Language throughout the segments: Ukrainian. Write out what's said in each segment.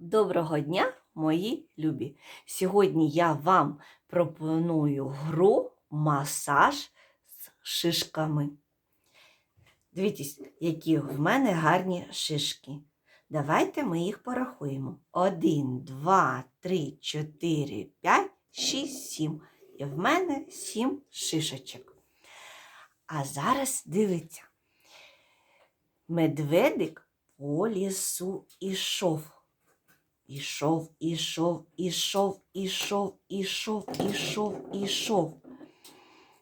Доброго дня, мої любі! Сьогодні я вам пропоную гру масаж з шишками. Дивіться, які в мене гарні шишки. Давайте ми їх порахуємо. Один, два, три, чотири, п'ять, шість, сім. І в мене сім шишечок. А зараз дивіться. Медведик по лісу ішов. Ішов, ішов, ішов, ішов, ішов, ішов, ішов.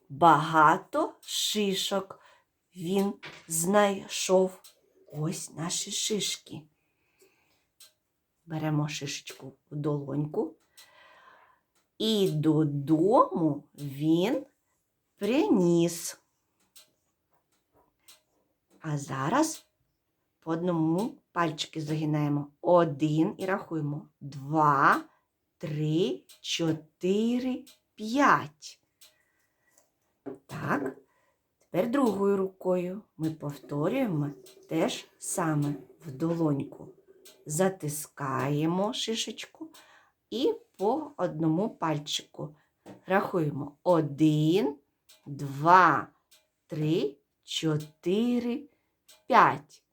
Багато шишок він знайшов. Ось наші шишки. Беремо шишечку в долоньку. І додому він приніс. А зараз по одному пальчики загинаємо. Один і рахуємо. Два, три, чотири, п'ять. Так. Тепер другою рукою ми повторюємо теж саме в долоньку. Затискаємо шишечку і по одному пальчику. Рахуємо. Один, два, три, чотири, п'ять.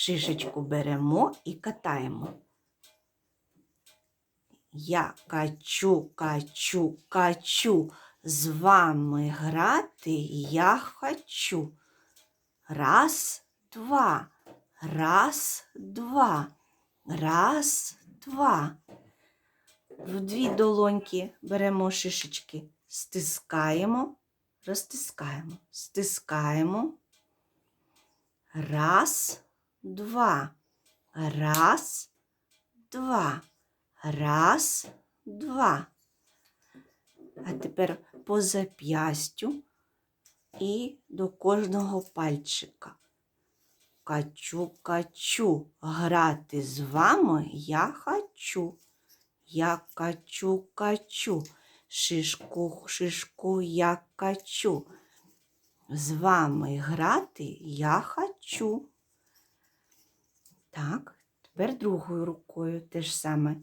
Шишечку беремо і катаємо. Я качу, качу, качу. З вами грати я хочу. Раз, два, раз, два, раз, два. В дві долоньки беремо шишечки, стискаємо, розтискаємо, стискаємо. Раз, два, раз, два, раз, два. А тепер по зап'ястю і до кожного пальчика. Качу, качу, грати з вами я хочу. Я качу, качу, шишку, шишку я качу. З вами грати я хочу. Так, тепер другою рукою те ж саме.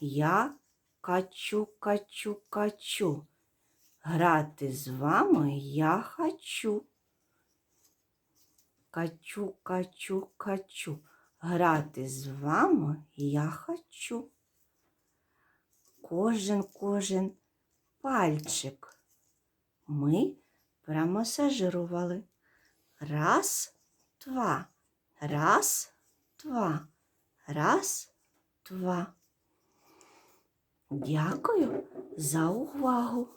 Я качу, качу, качу. Грати з вами я хочу. Качу, качу, качу. Грати з вами я хочу. Кожен, кожен пальчик ми промасажирували. Раз, два. Раз, два. Раз, два. Дякую за увагу.